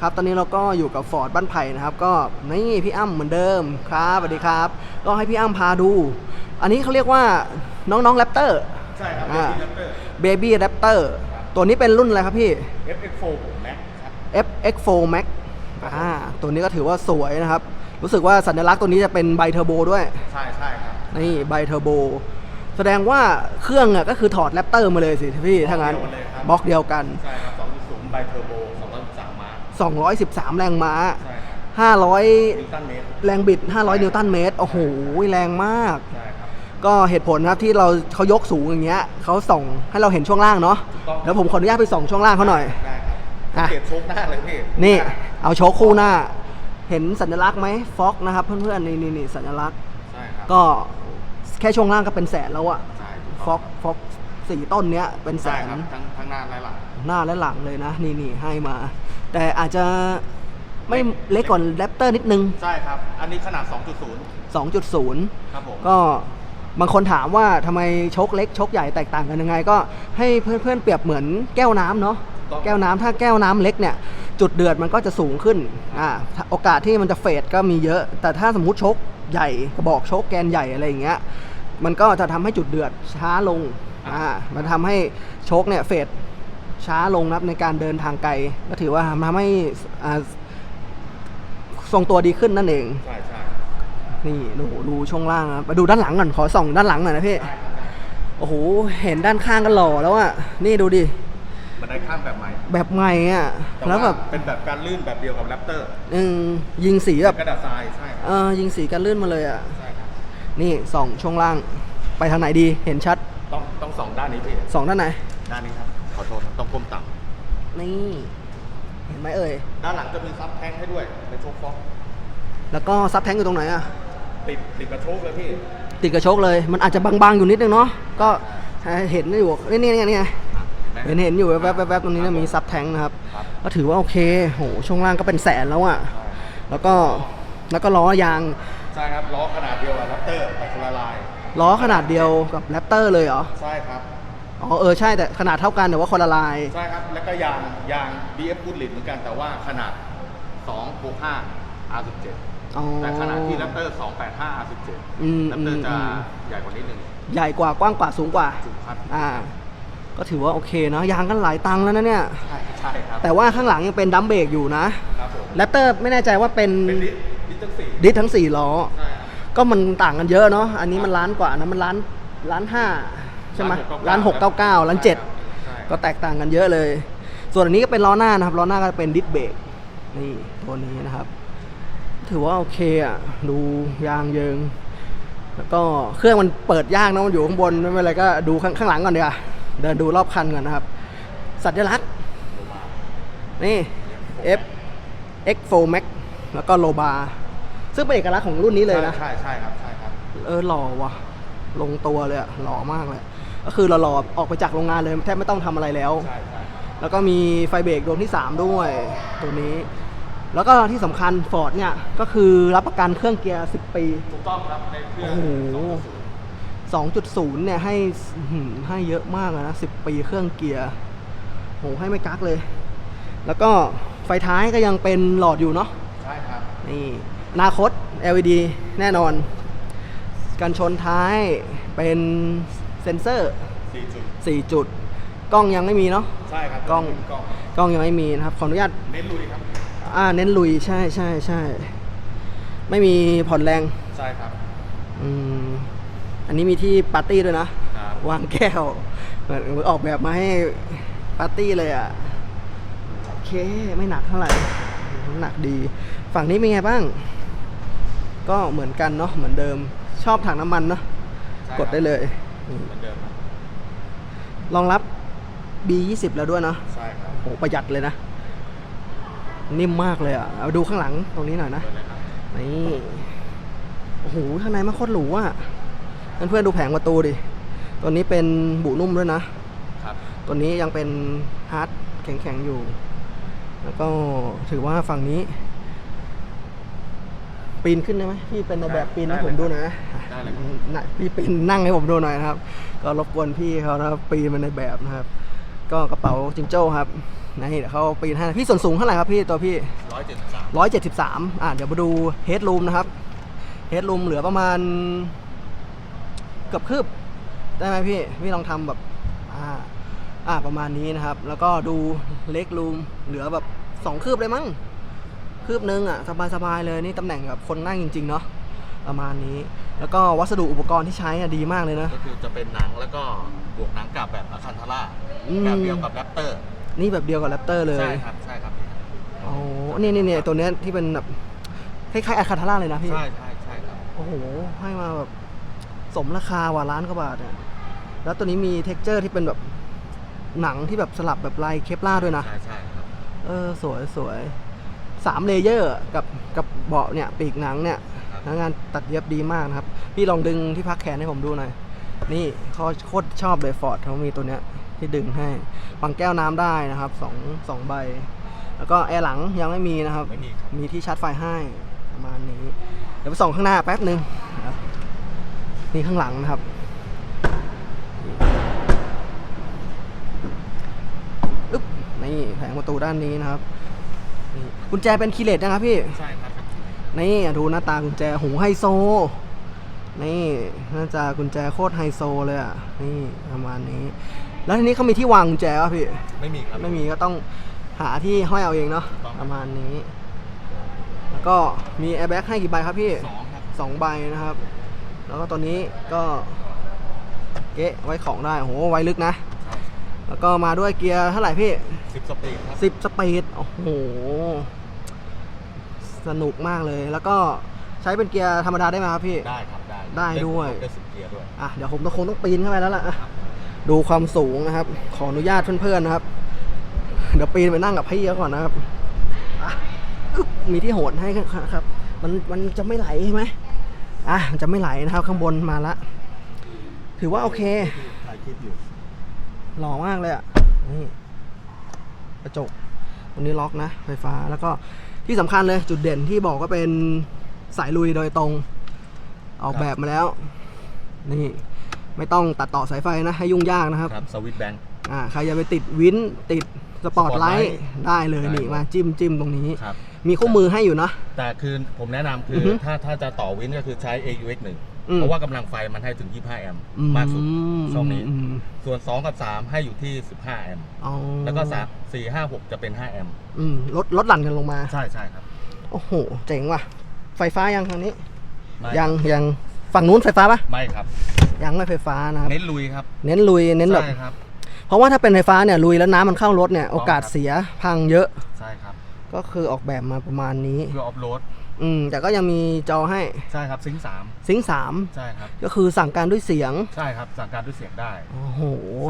ครับตอนนี้เราก็อยู่กับฟอร์ดบ้านไผ่นะครับ ก็นี่พี่อ้ำเหมือนเดิมครับสวัสดีครับ ก็ให้พี่อ้ำพาดู อันนี้เขาเรียกว่าน้องๆแรปเตอร์ใช่ครับอ่า Baby Raptor Baby Raptor ตัวนี้เป็นรุ่นอะไรครับพี่ FX4 Max ครับ FX4 Max อ่าตัวนี้ก็ถือว่าสวยนะครับ รู้สึกว่าสัญลักษณ์ตัวนี้จะเป็นไบเทอร์โบด้วย ใช่ใช่ครับ นี่ไบเทอร์โบแสดงว่าเครื่องอะก็คือถอดแรปเตอร์มาเลยสิพี่ถ้างั้นบล็อกเดียวกัน ใช่ครับ2.0 by turbo 213ม้า 213 แรงม้า ใช่ครับ500นิวตันเมตรแรงบิด 500 นิวตันเมตร โอ้โห แรงมาก ใช่ครับ ก็เหตุผลนะครับที่เราเขายกสูงอย่างเงี้ยเขาส่องให้เราเห็นช่วงล่างเนาะถูกต้อง เดี๋ยวผมขออนุญาตไปส่องช่วงล่างเขาหน่อย ได้ครับอะเปลี่ยนโชคหน้าเลยพี่นี่ เอาโชว์คู่หน้า เห็นสัญลักษณ์ไหมฟ็อกนะครับเพื่อนๆนี่นี่นี่สัญลักษณ์ ใช่ครับก็แค่ช่วงล่างก็เป็นแสนแล้วอะใช่ถูกฟต้องกฟอก สี่ต้นเนี้ยเป็นแสใช่นครับทั้งทั้งหน้าและหลังหน้าและหลังเลยนะ นี่นี่ให้มา แต่อาจจะไม่เล็กกว่าแรปเตอร์นิดนึง ใช่ครับ อันนี้ขนาด 2.0 2.0 ครับผม ก็บางคนถามว่าทำไมชกเล็กชกใหญ่แตกต่างกันยังไง ก็ให้เพื่อนๆเปรียบเหมือนแก้วน้ำเนาะแก้วน้ำถ้าแก้วน้ำเล็กเนี่ย จุดเดือดมันก็จะสูงขึ้นอ่าโอกาสที่มันจะเฟดก็มีเยอะ แต่ถ้าสมมุติชกใหญ่กระบอกชกแกนใหญ่อะไรอย่างเงี้ยมันก็จะทำให้จุดเดือดช้าลง อ่ามันทำให้ชกเนี่ยเฟดช้าลงนะครับในการเดินทางไกล ก็ถือว่าทำให้อ่าทรงตัวดีขึ้นนั่นเอง ใช่ใช่นี่ดูดูช่วงล่างนะมาดูด้านหลังก่อน ขอส่องด้านหลังหน่อยนะพี่ได้ครับได้โอ้โห เห็นด้านข้างก็หล่อแล้วอะนี่ดูดิบันไดข้างแบบใหม่แบบใหม่อะต่แล้วแบบเป็นแบบการลื่นแบบเดียวกับแรปเตอร์อืมยิงสีแบบกระดาษทรายใช่ครับเออยิงสีกันลื่นมาเลยอะ ใช่ครับ นี่ส่องช่วงล่างไปทางไหนดีเห็นชัด ต้องต้องสองด้านนี้พี่สองด้านไหน ด้านนี้ครับ ขอโทษครับต้องก้มต่นี่ เห็นไหมเอ่ยำด้านหลังจะมีซับแทงค์ให้ด้วยเป็นโชคฟอกแล้วก็ซับแท้งอยู่ตรงไหนอะติดติดกระโชกเลยพี่ติดกับโชคเลย มันอาจจะบางๆอยู่นิดนึงเนาะ ก็เห็นอยู่นี่นี่นี่นี่ไงเห็นเห็นอยู่แวบๆแวบๆตรงนี้นะมีซับแท้งนะครับ ครับก็ถือว่าโอเค โห ช่วงล่างก็เป็นแสนแล้วอะแล้วก็ แล้วก็ล้อยาง ใช่ครับล้อขนาดเดียวกับแรปเตอร์แต่คนละลาย ล้อขนาดเดียวกับแรปเตอร์เลยเหรอ ใช่ครับ อ๋อเออใช่แต่ขนาดเท่ากันแต่ว่าคนละลาย ใช่ครับ แล้วก็ยางยาง BF บูทลิดเหมือนกันแต่ว่าขนาด2บวก5 R17 อ๋อแต่ขนาดที่แรปเตอร์ 285 R17 อืมแรปเตอร์จะอืม ใหญ่กว่านิดนึงใหญ่กว่ากว้างกว่าสูงกว่า สูงครับอ่า ก็ถือว่าโอเคเนอะยางก็หลายตังค์แล้วนะเนี่ย ใช่ใช่ครับแต่ว่าข้างหลังยังเป็นดัมเบรกอยู่นะครับผมแรปเตอร์ไม่แน่ใจว่าเป็นเป็นดิสดิสทั้งสี่ดิสทั้ง 4 ล้อ ใช่ครับ ก็มันต่างกันเยอะเนาะอันนี้มันล้านกว่านะมันล้านล้านห้าใช่ไหมล้านหกเก้าเก้าล้านเจ็ดใช่ก็แตกต่างกันเยอะเลย ส่วนอันนี้ก็เป็นล้อหน้านะครับล้อหน้าก็เป็นดิสเบรกนี่ตัวนี้นะครับ ถือว่าโอเคอะดูยางเยิง แล้วก็เครื่องมันเปิดยากนะมันอยู่ข้างบนไม่เป็นไรก็ดูข้างข้างหลังก่อนดีกว่าเดินดูรอบคันก่อนนะครับ สัญลักษณ์นี่ F X4 Max แล้วก็โลบา ซึ่งเป็นเอกลักษณ์ของรุ่นนี้เลยนะ ใช่ใช่ครับใช่ครับ เออหล่อว่ะ ลงตัวเลยอะหล่อมากเลย ก็คือเราหล่อออกไปจากโรงงานเลยแทบไม่ต้องทำอะไรแล้ว ใช่ใช่แล้วก็มีไฟเบรกดวงที่ 3 ด้วยตัวนี้ แล้วก็ที่สำคัญฟอร์ดเนี่ย ก็คือรับประกันเครื่องเกียร์ 10 ปี ถูกต้องครับในเครื่โอ้โห 2.0 เนี่ยให้อื้อหือให้เยอะมากเลยนะ 10 ปีเครื่องเกียร์โหให้ไม่กักเลย แล้วก็ไฟท้ายก็ยังเป็นหลอดอยู่เนาะ ใช่ครับ นี่อ นาคต LED แน่นอน กันชนท้ายเป็นเซ็นเซอร์ สี่จุด4 จุด กล้องยังไม่มีเนาะ ใช่ครับกล้อง กล้องกล้องยังไม่มีนะครับ ขออนุญาต เน้นลุยครับ อ่า เน้นลุย ใช่ใช่ใช่ ไม่มีผ่อนแรง ใช่ครับ อืม อันนี้มีที่ปาร์ตี้ด้วยนะ ครับ วางแก้วเหมือนออกแบบมาให้ปาร์ตี้เลยอะ โอเค ไม่หนักเท่าไหร่น้ำหนักดี ฝั่งนี้เป็นไงบ้าง ก็เหมือนกันเนาะเหมือนเดิมชอบถังน้ำมันเนาะใช่กดได้เลยอืมเหมือนเดิมครับรองรับ B20 แล้วด้วยเนาะใช่ครับโหประหยัดเลยนะ นิ่มมากเลยอะเอาดูข้างหลังตรงนี้หน่อยนะ เปิดเลยครับนี่โอ้โหข้างในมันโคตรหรูอะเพื่อนๆดูแผงประตูดิ ตัวนี้เป็นบุนุ่มด้วยนะ ครับตัวนี้ยังเป็นฮาร์ดแข็งๆอยู่ แล้วก็ถือว่าฝั่งนี้ ปีนขึ้นได้ไหมพี่เป็นในแบบปีนให้ผมดูหน่อยนะได้เลยครับน่ะพี่ปีนนั่งให้ผมดูหน่อยนะครับ ก็รบกวนพี่เขานะครับปีนมาในแบบนะครับ ก็กระเป๋าจิงโจ้ครับนี่เดี๋ยวเขาปีนให้พี่ส่วนสูงเท่าไหร่ครับพี่ตัวพี่ร้อยเจ็ดสิบสามร้อยเจ็ดสิบสามอะเดี๋ยวมาดูเฮดรูมนะครับเฮดรูมเหลือประมาณเกือบคืบได้ไหมพี่พี่ลองทำแบบอ่าอ่าประมาณนี้นะครับ แล้วก็ดูเล็กรูมเหลือแบบสองคืบเลยมั้ง คืบนึงอะสบายๆเลยนี่ตำแหน่งแบบคนนั่งจริง ๆ เนาะประมาณนี้ แล้วก็วัสดุอุปกรณ์ที่ใช้อะดีมากเลยนะ ก็คือจะเป็นหนังแล้วก็บวกหนังกลับแบบอาคันทาร่าอืม แบบเดียวกับแรปเตอร์นี่แบบเดียวกับแรปเตอร์เลยใช่ครับใช่ครับโอ้นี่นี่นี่ตัวเนี้ยที่เป็นแบบคล้ายๆอาคาทาร่าเลยนะพี่ ใช่ใช่ใช่ครับ โอ้โห ให้มาแบบสมราคาว่าล้านกว่าบาทเนี่ยแล้วตัวนี้มีเท็กเจอร์ที่เป็นแบบหนังที่แบบสลับแบบลายเคปลาร์ด้วยนะ ใช่ใช่ครับ เออ สวยสวย สามเลเยอร์กับกับเบาะเนี่ยปีกหนังเนี่ยครับแล้วงานตัดเย็บดีมากนะครับ พี่ลองดึงที่พักแขนให้ผมดูหน่อย นี่เขาโคตรชอบเลยฟอร์ดเขามีตัวเนี้ยที่ดึงให้ปังแก้วน้ำได้นะครับสองสองใบ แล้วก็แอร์หลังยังไม่มีนะครับไม่มีครับ มีที่ชาร์จไฟให้ประมาณนี้ เดี๋ยวไปส่องข้างหน้าแป๊บหนึ่งนะครับนี่ข้างหลังนะครับอึ๊บนี่แผงประตูด้านนี้นะครับนี่ กุญแจเป็นคีย์เลสนะครับพี่ ใช่ครับ นี่ดูหน้าตากุญแจหูไฮโซ นี่หน้าตากุญแจโคตรไฮโซเลยอะ นี่ประมาณนี้ แล้วทีนี้เขามีที่วางกุญแจป่ะพี่ ไม่มีครับ ไม่มีก็ต้องหาที่ห้อยเอาเองเนาะถูกต้องประมาณนี้ แล้วก็มีแอร์แบ็กให้กี่ใบครับพี่สองครับสองใบนะครับ แล้วก็ตัวนี้ก็เก๊ะไว้ของได้โอ้โหไว้ลึกนะใช่ แล้วก็มาด้วยเกียร์เท่าไหร่พี่สิบสปีดครับสิบสปีดโอ้โห สนุกมากเลย แล้วก็ใช้เป็นเกียร์ธรรมดาได้ไหมครับพี่ ได้ครับ ได้ได้ด้วย ได้สิบเกียร์ด้วย อะ เดี๋ยวผมต้องคงต้องปีนเข้าไปแล้วล่ะอะดูความสูงนะครับ ขออนุญาตเพื่อนๆนะครับ เดี๋ยวปีนไปนั่งกับพี่เขาก่อนนะครับอะอึ๊บมีที่โหนให้ครับ มันมันจะไม่ไหลใช่ไหมอะ มันจะไม่ไหลนะครับ ข้างบนมาละ ถือว่าโอเคถ่ายคลิปอยู่ หล่อมากเลยอะนี่กระจกตรงนี้ล็อกนะ ไฟฟ้าแล้วก็ที่สำคัญเลยจุดเด่นที่บอกว่าเป็นสายลุยโดยตรง ออกแบบมาแล้ว นี่ไม่ต้องตัดต่อสายไฟนะ ให้ยุ่งยากนะครับครับสวิตแบงค์อ่าใครจะไปติดวินติดสปอร์ตไลท์ Spotlight ได้เลยได้นี่เลยมาจิ้มจิ้มตรงนี้ ครับ มีคู่มือให้อยู่นะ แต่คือผมแนะนำคืออฮึ ถ้าถ้าจะต่อวินก็คือใช้ AUX 1 อืม เพราะว่ากำลังไฟมันให้ถึง 25 แอมป์มากสุด ช่องนี้อืมส่วน 2 กับ 3 ให้อยู่ที่ 15 แอมป์อ๋อแล้วก็3 4 5 6 จะเป็น 5 แอมป์อืมลดลดหลั่นกันลงมา ใช่ใช่ครับโอ้โห เจ๋งว่ะ ไฟฟ้ายังทางนี้ ไม่ยังยังฝั่งนู้นไฟฟ้าปะไม่ครับ ยังไม่ไฟฟ้านะครับ เน้นลุยครับเน้นลุยเน้นแบบ ใช่ครับ เพราะว่าถ้าเป็นไฟฟ้าเนี่ยลุยแล้วน้ำมันเข้ารถเนี่ยโอกาสครับเสียพังเยอะ ใช่ครับ ก็คือออกแบบมาประมาณนี้ เพื่อออฟโรด อืมแต่ก็ยังมีจอให้ใช่ครับซิงค์ซิงค์สาม3ใช่ครับก็คือสั่งการด้วยเสียง ใช่ครับสั่งการด้วยเสียงได้โอ้โห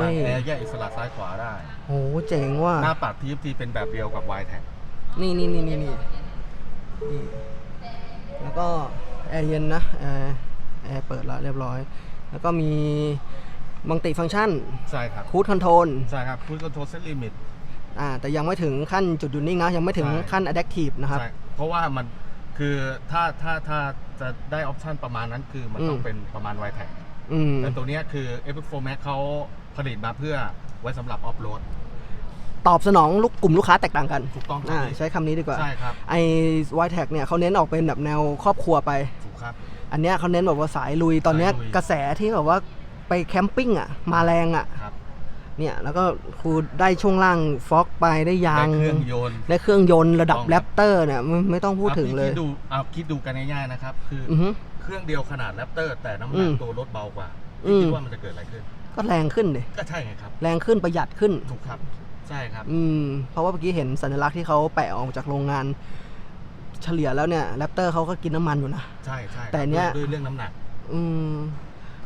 สั่งแอร์แยกอิสระซ้ายขวาได้ โอ้โหเจ๋งว่ะหน้าปัด TFT เป็นแบบเดียวกับ y t a g นี่นี่นี่นี่นี่นี่แล้วก็แอร์เย็นนะแอร์แอร์เปิดแล้วเรียบร้อย แล้วก็มีมังติฟังก์ชันใช่ครับคูดคอนโทรลใช่ครับคุณคอนโทรลเซตลิมิตอ่าแต่ยังไม่ถึงขั้นจุดหยุดนิ่งนะยังไม่ถึงใช่ ขั้น adaptive นะครับ ใช่เพราะว่ามัน คือถ้าถ้าถ้าจะได้ออปชันประมาณนั้นคือมันต้องอืมเป็นประมาณ y t a g อืมแต่ตัวเนี้ยคือ f 4 Max เขาผลิตมาเพื่อไว้สำหรับออฟโรด ตอบสนองลูกกลุ่มลูกค้าแตกต่างกันถูกต้องครับอ่าพี่ ใช้คำนี้ดีกว่า ใช่ครับไอ้ y t a g เนี่ยเขาเน้นออกเป็นแบบแนวครอบครัวไป ถูกครับ อันเนี้ยเขาเน้นแบบว่าสายลุย ตอนเนี้ยสายลุย กระแสที่แบบว่าไปแคมปิ้งอะ มาแรงอะครับ เนี่ยแล้วก็คือได้ช่วงล่างฟอกไปได้ยาได้งเครื่องยนต์ได้เครื่องยนต์ระดับต้องแรครับปเตอร์เนี่ยไม่ไม่ต้องพูดถึงเลยคิดดูเอาคิดดูกันง่ายๆนะครับ คือออือฮึเครื่องเดียวขนาดแรปเตอร์ แต่น้ำหอืนักมตัวรถเบากว่าอืมพี่คิดว่ามันจะเกิดอะไรขึ้น ก็แรงขึ้นเลยก็ใช่ไงครับ แรงขึ้นประหยัดขึ้นถูกครับ ใช่ครับ อืมเพราะว่าเมื่อกี้เห็นสัญลักษณ์ที่เขาแปะออกจากโรงงาน เฉลี่ยแล้วเนี่ยแรปเตอร์เขาก็กินน้ำมันอยู่นะใช่ใช่ครับแต่เนี้ยด้วยด้วยเรื่องน้ำหนัก อืม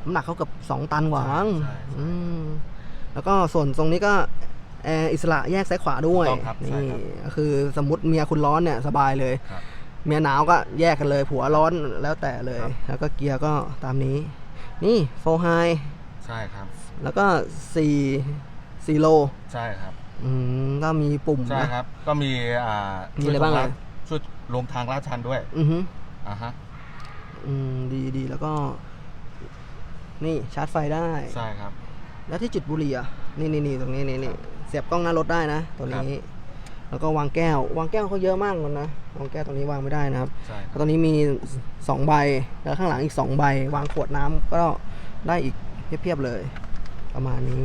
น้ำหนักเขาเกับสองตันกว่ามั้งใช่ใช่ใช่อืม แล้วก็ส่วนตรงนี้ก็แอร์อิสระแยกซ้ายขวาด้วยถูกต้องครับใช่นี่ครับก็คือสมมติเมียคุณร้อนเนี่ยสบายเลย ครับ เมียหนาวก็แยกกันเลย ผัวร้อนแล้วแต่เลย ครับ แล้วก็เกียร์ก็ตามนี้ นี่โฟไฮใช่ครับ แล้วก็สี่สี่โลใช่ครับ อืมก็มีปุ่มใช่นะ ครับ ก็มีอ่ามีอะไรบ้างช่วยอะทช่วยรวมทางลาดชันด้วยอือฮึอ่าฮะอืมดีดีแล้วก็ นี่ชาร์จไฟได้ ใช่ครับ แล้วที่จุดบุหรี่อะนี่นี่นี่ตรงนี้นี่นี่เสียบกล้องหน้ารถได้นะตัวนี้ครับแล้วก็วางแก้ว วางแก้วเขาเยอะมากเลยนะวางแก้วตรงนี้วางไม่ได้นะครับใช่คแล้รับวตรงนี้มี2ใบแล้วข้างหลังอีก2ใบ วางขวดน้ำก็ได้อีกเพียบๆเลย ประมาณนี้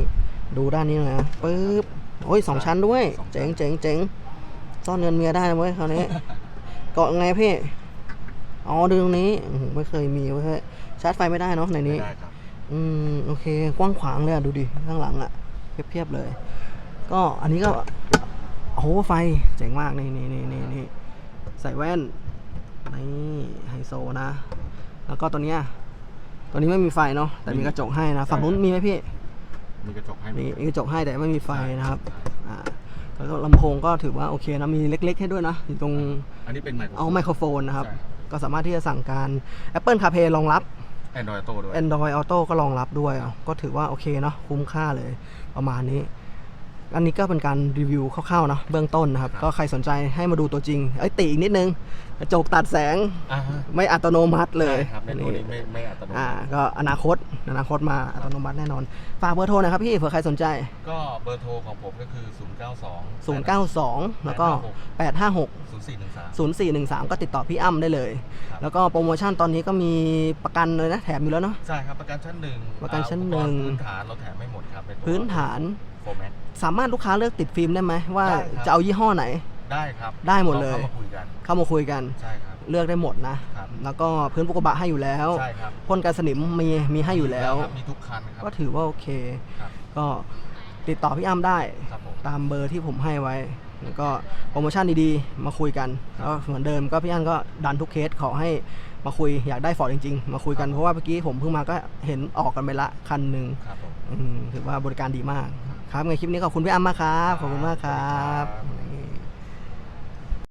ดูด้านนี้หนะปึ๊บโอ้ยสองชั้นด้วย เจ๋งเจ๋งเจ๋งซ่อนเงินเมียได้นะเว้ยคราวนี้ เกาะไงพี่อ๋อดูตรงนี้โอ้โหไม่เคยมีเว้ยชาร์จไฟไม่ได้เนาะในนี้ไม่ได้ครับ อืมโอเค กว้างขวางเลยอะดูดิ ข้างหลังอะเพียบๆเลย ก็อันนี้ก็โอ้โหไฟเจ๋งมากนี่นี่นี่นี่นี่ใส่แว่นนี่ไฮโซนะ แล้วก็ตัวเนี้ยตัวนี้ไม่มีไฟเนาะแต่มีกระจกให้นะฝั่งนู้นมีไหมพี่มีกระจกให้มีมีกระจกให้แต่ไม่มีไฟนะครับอ่าแล้วก็ลำโพงก็ถือว่าโอเคนะมีเล็ก ๆ ให้ด้วยนะอยู่ตรงอันนี้เป็นไมโครเอาไมโครโฟนนะครับใช่ก็สามารถที่จะสั่งการ Apple CarPlay รองรับ แอนดรอยโต้ด้วย Android Auto ก็รองรับด้วยอะก็ถือว่าโอเคเนาะคุ้มค่าเลยประมาณนี้ อันนี้ก็เป็นการรีวิวคร่าวๆเนาะเบื้องต้นนะครับครับ ก็ใครสนใจให้มาดูตัวจริงเอ้ยติอีกนิดนึงกระจกตัดแสงอ่าฮะไม่อัตโนมัติเลยใช่ครับในตัวนี้ไม่ไม่อัตโนมัอ่าติก็อนาคตอนาคตมาอัตโนมัติแน่นอน ฝากเบอร์โทรหนะครับพี่เผื่อใครสนใจ ก็เบอร์โทรของผมก็คือ 092 092 แล้วก็ 856 0413 0413 ก็ติดต่อพี่อ้ำได้เลยครับแล้วก็โปรโมชั่นตอนนี้ก็มีประกันเลยนะแถมอยู่แล้วเนาะใช่ครับประกันชั้นหนึ่งประกันชั้นอ่าหนึ่งอุปกรณ์พื้นฐานเราแถมไม่หมดครับใตัวพื้นฐาน โฟร์แม็กสามารถลูกค้าเลือกติดฟิล์มได้ไหมว่าได้ครับ จะเอายี่ห้อไหน ได้ครับได้หมดเลย ราเข้ามาคุยกันเข้ามาคุยกัน ใช่ครับ เลือกได้หมดนะ ครับ แล้วก็พื้นปุกบะให้อยู่แล้วใช่ครับพ่นกันสนิมมีมีให้อยู่แล้ว ครับมีทุกคันครับ ก็ถือว่าโอเค ครับก็ติดต่อพี่อ้ำได้ครับผม ตามเบอร์ที่ผมให้ไว้ แล้วก็โปรโมชั่นดีๆ มาคุยกันครับ แล้วเหมือนเดิมก็พี่อั้นก็ดันทุกเคสขอให้มาคุยอยากได้ฟอร์ดจริงๆ มาคุยกันครับเพราะว่าเมื่อกี้ผมเพิ่งมาก็เห็นออกกันไปละคันหนึ่งครับผม อืมถือว่าบริการดีมาก ครับในคลิปนี้ขอบคุณพี่อ้ำมากครับ ขอบคุณมากครับ